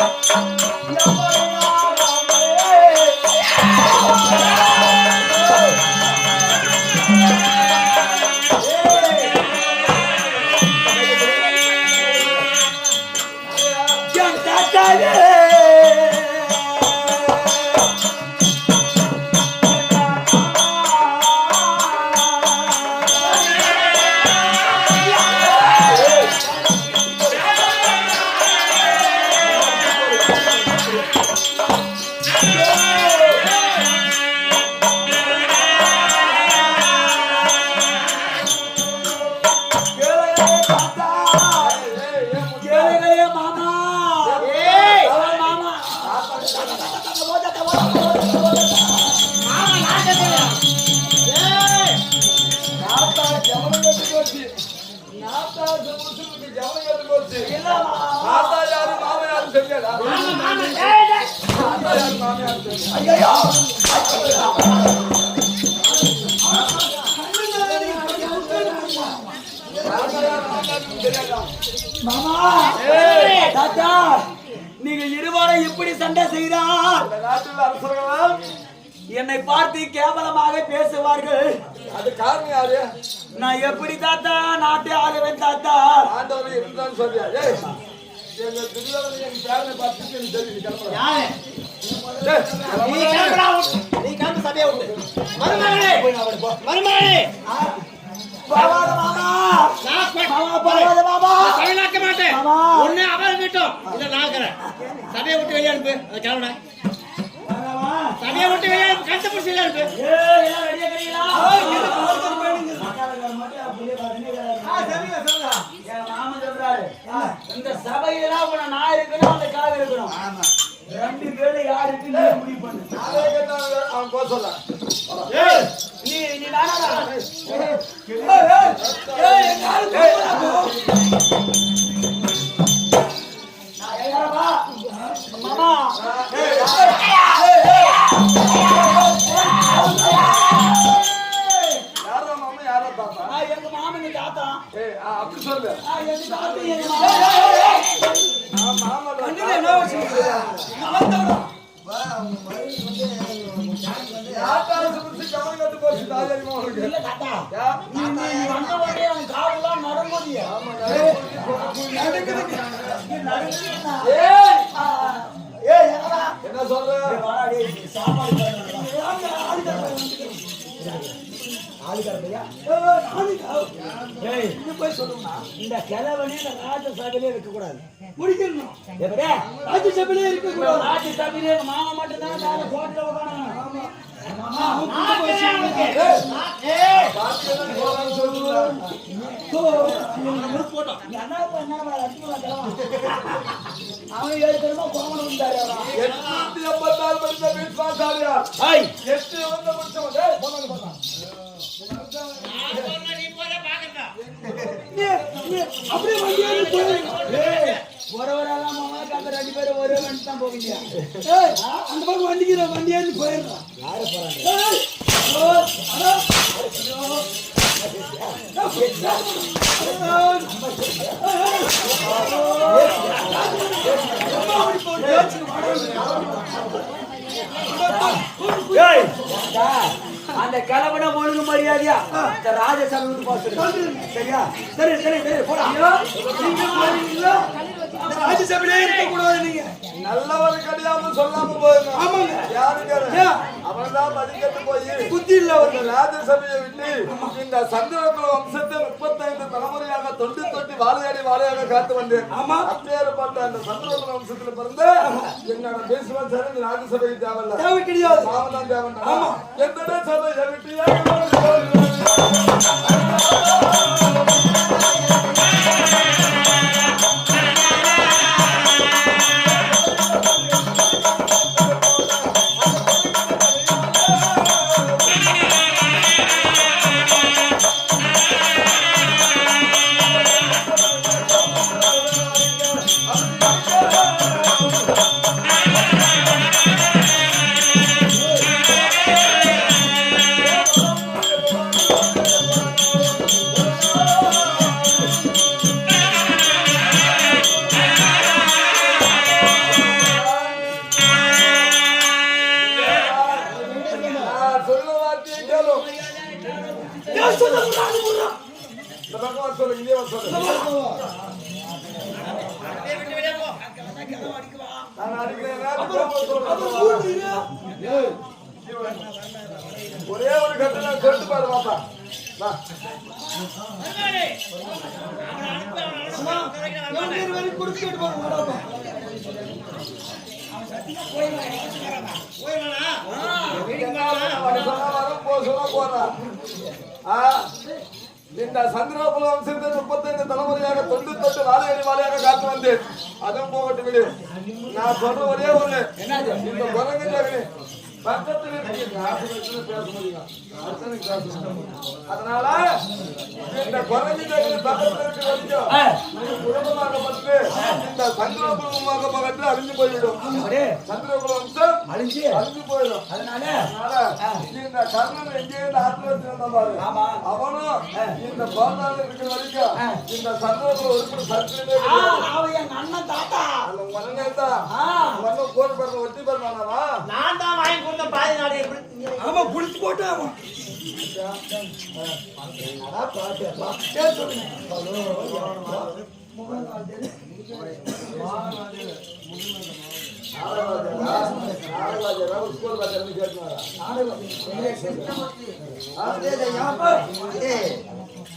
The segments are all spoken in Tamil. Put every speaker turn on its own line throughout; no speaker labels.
Yeah. மாமா தாத்தா நீங்க இருவரும் இப்படி சண்டை செய்தால் என்னை பார்த்து கேவலமாக பேசுவார்கள்.
அது காரணம் யாரு?
நான் எப்படி தாத்தா? நாட்டை ஆளுவேன் தாத்தா.
ஆண்டவர் இருந்தான்னு சொல்லியா எங்க திருவிழாவில் என் பேரனை பார்த்துட்டு எனக்கு தெரியுது கிளம்புறேன் ஏய்,
நீ கிளம்பு சபையை விட்டு. மருமகளே. மருமகளே.
போவாத மாமா.
நான் போ-
மாமா போவாத மாமா.
தமிழாக்க மாட்டேன். ஒண்ணு அவன் வீட்டும் இல்ல நான் இருக்கிறேன். சபையை விட்டு வெளியே அனுப்பு. அது கிளம்புடா.
மாமா
சபையை விட்டு வெளியே அனுப்பு. கழுத்தை பிடிச்சி வெளியே அனுப்பு
ஏய் எல்லாம் ரெடியா இருக்கீங்களா என் மாமன் சொல்றாரு இந்த சபையெல்லாம் உன நான் இருக்கணும் அந்த கால இருக்கணும் ரெண்டு பேரும் யாருக்கு நீ முடிவு பண்ணு
நாளே கேட்டாங்க, அவன் போக சொல்ல.
நீ நீ ஏய் எங்க ஆளு போ ஏறவா மாமா. ஏய்
யாரோ மாமா யாரோ பாப்பா
நான் எங்க மாமன் தாத்தா
ஏய் ஆ, அப்படி சொல்லு.
மாமா. என்ன வச்சிருக்கீங்க நான்
என்ன சொல்ற
இந்த கிழவனே இந்த ராஜசபையிலே இருக்க கூடாது முடிக்கணும் எப்படி இருக்க கூடாது மாமா மட்டும்தான் மேல அப்படியே வண்டி ஏறி போயிருங்க. ஏய், ஒருவரெல்லாம் ரெண்டு பேரும் ஒரே வண்டி தான் போவீங்க. ஏய், அந்த பக்கம் வண்டிக்கு வண்டி ஏறி போயிடுறேன். அந்த கிழவனை ஒழுங்கு மரியாதையா? இந்த ராஜசாமி. சரியா? சரி சரி சரி போடா. ராஜசபையிலே இருக்க கூடாது நீங்க
நல்லவன் கிடையாம சொல்லாம போயிருந்தான்.
ஆமாங்க.
யாருங்க அது?
ஏன்?
அவன்தான் மதிக்கட்டு போய்
புத்தி இல்ல
இந்த ராஜசபையை விட்டு இந்த சந்திரகுல வம்சத்தை முப்பத்தைந்து தலைமுறையாக தொண்டு தொட்டி வாழையாடி வாழையாக காத்து வந்தேன்
ஆமா.
அப்பேற்பட்ட அந்த சந்திரகுல வம்சத்துல பிறந்த என்னோட பேசுவான் சரி இந்த ராஜசபைக்கு தேவையில்ல
தேவை கிடையாது
தான் தேவை
ஆமா.
எந்த சபையை விட்டு ஒரே ஒரு கட்டு நான் சொல்லிட்டு பாரு பாப்பா ஆ, இந்த சந்திரகுல வம்சத்தின் முப்பத்தைந்து தலைமுறையாக தொண்டு தொட்டு வாழையடி வாழையாக காத்து வந்தேன். அதுவும் போகட்டும் விடு. நான் சொல்ற ஒரே ஒண்ணு. இந்த குரங்கு பக்கத்துல. அதனால இந்த குரங்கு பக்கத்துல இருக்க வரைக்கும் இது குடும்பமாகப்பட்டு இந்த சந்திரகுலமாக பகட்டு அழிஞ்சு போய்விடும். சந்திரகுல வம்சம்
அழிஞ்சு.
அழிஞ்சு போயிடும்.
அதனால
இந்த கர்ணன் எங்கே இருந்து வச்சிருந்தான் பாரு.
ஆமா.
அவனும் இந்த பாதாள இருக்கிற வரைக்கும் இந்த சந்தோஷம் ஒரு
ஆ, அவன் எங்க அண்ணன் தாத்தா.
அந்த தான்
ஆ,
மன்னும் கோல் பிறந்த ஒட்டி பிறந்தானவா?
நான் தான் வாங்கி கொடுத்த பாதி நாடு எப்படி
ஆமா குளிச்சு போட்டு அவன் பேர் சொல்லுங்க.
நாடகம்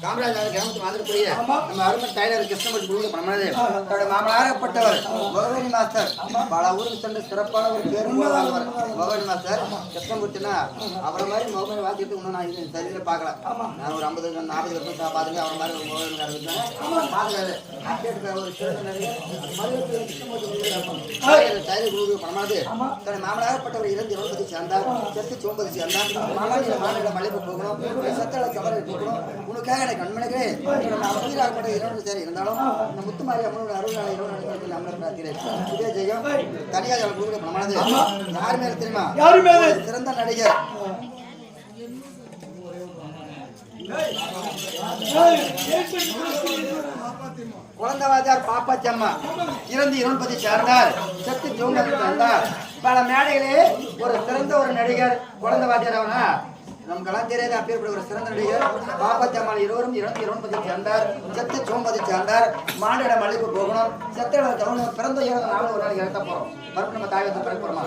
காமராஜர் கிராமத்து மாதிரிக்குரிய நம்ம அருமை டைலர் கிருஷ்ணமூர்த்தி குரு பண்ணது தன்னுடைய மாமனாரப்பட்டவர் மகவேணி மாஸ்டர். பல ஊருக்கு சென்று சிறப்பான ஒரு பேரும் போவாங்க மகவேணி மாஸ்டர் கிருஷ்ணமூர்த்தினா அவரை மாதிரி மகவேணி வாசிட்டு இன்னும் நான் இது சரியில பார்க்கல நான் ஒரு ஐம்பது நாற்பது வருஷம் பார்த்துட்டு அவரை மாதிரி ஒரு மகவேணி இருந்தேன். பார்க்கல அப்படியே ஒரு சிறந்த நடிகர் மறுபடியும் கிருஷ்ணமூர்த்தி டைலர் குரு பண்ணது தன்னுடைய மாமனாரப்பட்டவர் இறந்து இருபது சேர்ந்தார். செத்து சோம்பது சேர்ந்தார். மாமாஜி மாநில மலைப்பு போகணும். சத்தள கவலை போகணும். உனக்காக உயிராகப்பட்ட இரண்டு சரி இருந்தாலும் இந்த முத்துமாரி அம்மனோட அருளாள இரவு நடக்கிறது பிரார்த்திக்கிறேன் இதே ஜெயம் தனியாக குரு பண்ணது யார் மேல தெரியுமா?
யாரு மேல?
ஒரு சிறந்த நடிகர். குழந்தவாஜார் பாப்பாச்சி அம்மா இறந்து இருபது சேர்ந்தார். செத்து ஜோங்கல் சேர்ந்தார் பல மேடைகளே ஒரு சிறந்த ஒரு நடிகர் குழந்தவாஜார் அவனா? நமக்கெல்லாம் தெரியாது அப்பேற்பட்ட ஒரு சிறந்த நடிகர் பாப்பாச்சி இருவரும் இரண்டு இருபது சேர்ந்தார். செத்து சோம்பதி சேர்ந்தார். மானிட மலைக்கு போகணும். செத்த தமிழ் பிறந்த இறந்த நாள் ஒரு நாளைக்கு இறத்த போறோம். மறுபடியும் நம்ம தாயத்தை பிறக்க போறோமா?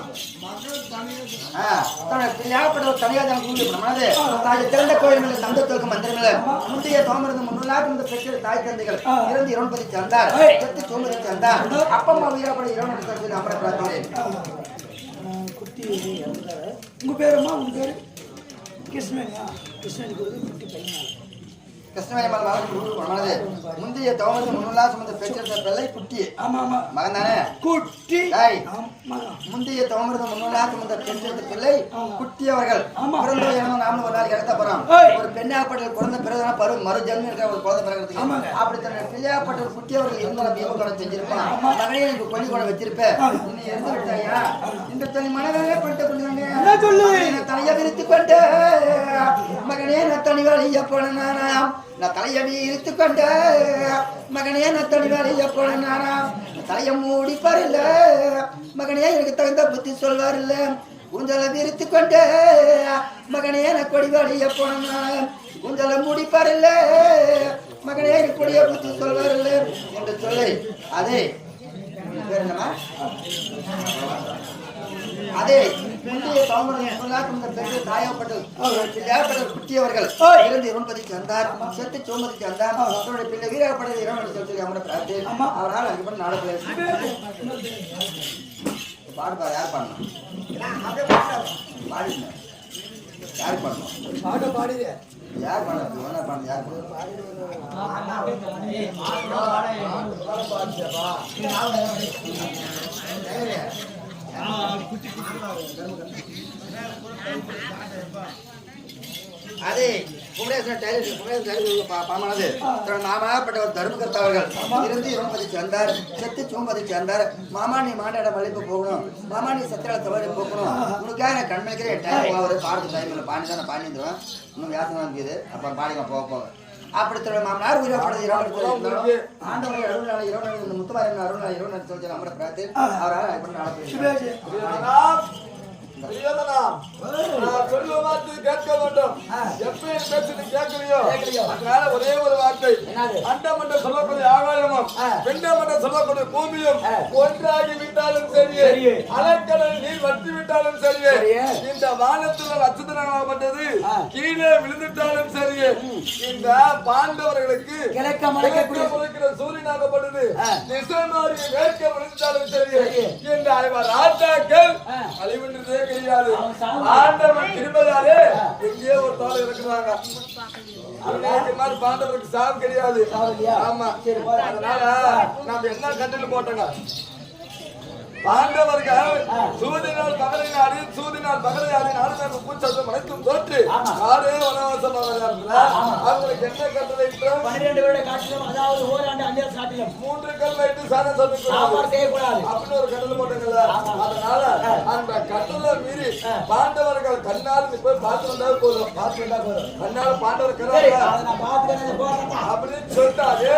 ஒரு தனியாக நம்ம கூட்டி பண்ணது தாய் திறந்த கோயில்கள் மேல தந்தத்திற்கு மந்திரமில்ல முந்தைய தோமருந்து முன்னாள் இந்த பெற்ற தாய் தந்தைகள் இறந்து இருபது சேர்ந்தார். செத்து சோம்பதி சேர்ந்தார். அப்பம்மா வீரப்பட இரவு அமர பிரார்த்திக்கிறேன்
உங்க பேருமா உங்க பேரு? கிருஷ்ணன் கிருஷ்ணனுக்கு ஒரு குட்டி பையன்.
கிருஷ்ணமயமான மகன் குரு பண்ணது முந்தைய தோமருந்து முன்னுள்ளாக சுமந்த பெற்ற பிள்ளை குட்டி.
ஆமா ஆமா.
மகன் தானே?
குட்டி.
முந்தைய சுமந்த பெற்ற பிள்ளை குட்டி அவர்கள்.
ஆமா.
பிறந்த இனம் நாம ஒரு நாள் இறத்த போறோம். ஒரு பெண்ணாப்பட்ட குழந்தை பிறகு பரு மறு ஜென்மம் இருக்கிற ஒரு குழந்தை பிறகு. அப்படி தன்னை பிள்ளையாப்பட்ட ஒரு குட்டி அவர்கள் இருந்தாலும் பீம குடம் செஞ்சிருப்பான் மகனே எனக்கு கொஞ்சம் கூட வச்சிருப்பேன் நீ இருந்து விட்டாயா? இந்த தனி மனவே பண்ணிட்டு கொண்டாங்க
என்ன சொல்லு?
நான் தலையை விரித்து கொண்டு மகனே நான் தனி வழிய போனானா நான் தலையை வீழ்த்து கொண்ட மகனே நான் தனி வழிய போனானா தலையை மூடி பாருல மகனே எனக்கு தகுந்த புத்தி சொல்வார் இல்ல விரித்து கொண்டு மகனே நான் கொடி வழிய போனா ஊஞ்சலை மூடி பாருல மகனே எனக்கு கொடிய புத்தி சொல்வாருல்ல என்று சொல்லி அதே பேர் என்னமா அதே முந்தைய தாமரம் சொல்லாக்கு இந்த பெரிய தாயப்பட்டல் பிள்ளையாப்பட்டல் குட்டியவர்கள் இருந்து இருபது சேர்ந்தார் செத்து சோமதி சேர்ந்தார் அவருடைய பிள்ளை வீரப்பட்டல் இரவு சொல்லி அமர பிரார்த்தி அவரால் அங்கே பண்ண நாலு பேர் பாடுப்பா யார் பாடணும் பாடுங்க யார் பாடணும்
பாட்ட பாடுது
யார் பாடணும் என்ன பாடணும் யார் பாடணும் அதே குமரேசன் டைலர் குமரேசன் டைலர் பாமானது. மாமாப்பட்ட ஒரு தர்மகர்த்தா அவர்கள் இருந்து இருபது சேர்ந்தார். செத்து சோம்பதி சேர்ந்தார். மாமா நீ மாண்டாட வழிப்பு போகணும். மாமா நீ சத்திரால தவறு போகணும். உனக்காக நான் கண்மணிக்கிறேன் டைம் ஒரு பாடுறது டைம் இல்லை பாண்டி தான் நான் பாண்டிடுவேன் இன்னும் வியாசம் இருக்குது. அப்புறம் பாடிங்க போக போக. அப்படி தர மாமனார் உயிரப்படுறது இருபது ஆண்டவரை அருள் நாள் இருபது நாள் இந்த முத்துமாரி அருள் நாள் இருபது நாள் சொல்லி அமர பிரார்த்தி அவரால் எப்படி நாளை
சுபேஷ்
பிரியதனா, வேண்டும் எப்ப என் பேச்சு நீ கேட்கலையோ? அதனால ஒரே ஒரு வார்த்தை. அண்டம் என்று சொல்லக்கூடிய ஆகாயமும் பெண்டம் என்று சொல்லக்கூடிய பூமியும் ஒன்றாகி விட்டாலும் சரி
சரி.
அலக்கடல் நீர் வற்றி விட்டாலும் சரியே.
சரி.
இந்த வானத்துல நட்சத்திரமாகப்பட்டது. கீழே விழுந்துட்டாலும் சரியே. இந்த பாண்டவர்களுக்கு
கிழக்க மலைக்கக்கூடிய
கிழக்க முளைக்கிற சூரியனாகப்பட்டது
ஆ.
திசை மாறி மேற்க விழுந்தாலும் சரியே.
சரி.
இந்த ஐவர் ராஜாக்கள்
ஆ.
அழிவுன்றதே கிடையாது
அவன் சாவு.
ஆண்டவன் எங்கேயோ ஒரு தாள் இருக்கிறாங்க அவனுக்கு மாதிரி பாண்டவருக்கு சாவு கிடையாது? ஆமா. அதனால நாம என்ன கட்டில் போட்டோங்க பாண்டவர்கள்
ஆ.
சூதினால் பகலை நாடி சூதினால் பகலை ஆடி நாடு பூச்சத்தம் அனைத்தும் தோற்று. நாடே வனவாசமாக. அவங்களுக்கு என்ன கட்டளை?
பன்னிரண்டு வருட காட்டிலும் அதாவது ஓராண்டு அஞ்சல் காட்டிலும்
மூன்று கல் வைத்து சாதம் சொல்லக்கூடாது
செய்யக்கூடாது
அப்படின்னு ஒரு கட்டளை போட்டாங்கல்ல. அதனால அந்த கட்டளை மீறி பாண்டவர்கள் கண்ணால் நீ போய் பார்த்து வந்தா போதும் பார்த்து வந்தா போதும் கண்ணால பாண்டவர் அப்படின்னு சொல்லிட்டாரு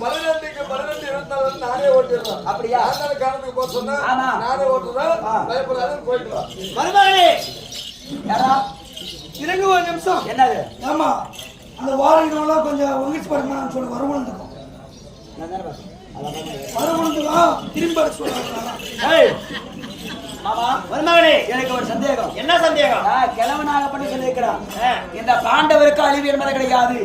பதினெட்டுக்கு பதினெட்டு இருபத்தி நாலு நானே ஓட்டிடுறேன்
அப்படியா?
நானே காரணத்துக்கு போக சொன்னா. நானே ஓட்டுறேன். பயப்படாத போயிட்டு வா.
மருமகனே
யாரா?
இருங்க ஒரு நிமிஷம்.
என்னது?
ஆமா அந்த வாரங்கள்லாம் கொஞ்சம் ஒங்கிச்சு பாருங்க நான் சொல்ல
பார்த்தேன்.
வரவழுந்துலாம் திரும்ப
மாமா.
மருமகனே
எனக்கு ஒரு சந்தேகம்.
என்ன சந்தேகம்?
கிழவனாக பண்ணி சொல்லியிருக்கிறான். இந்த பாண்டவருக்கு அழிவு என்பது கிடையாது.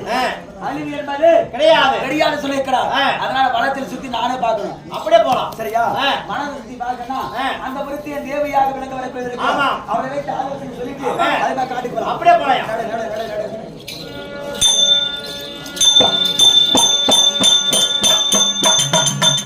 அழிவு என்பது
கிடையாது
கிடையாது சொல்லியிருக்கிறார். அதனால வனத்தில் சுத்தி நானே பார்க்கணும்
அப்படியே போலாம்
சரியா. மனதை சுத்தி பார்க்கணும். அந்த விருத்தியை தேவையாக விளங்க
ஆமா.
அவரை வைத்து ஆலோசனை சொல்லிட்டு. அதை நான் காட்டுக்கு
அப்படியே போலாம்.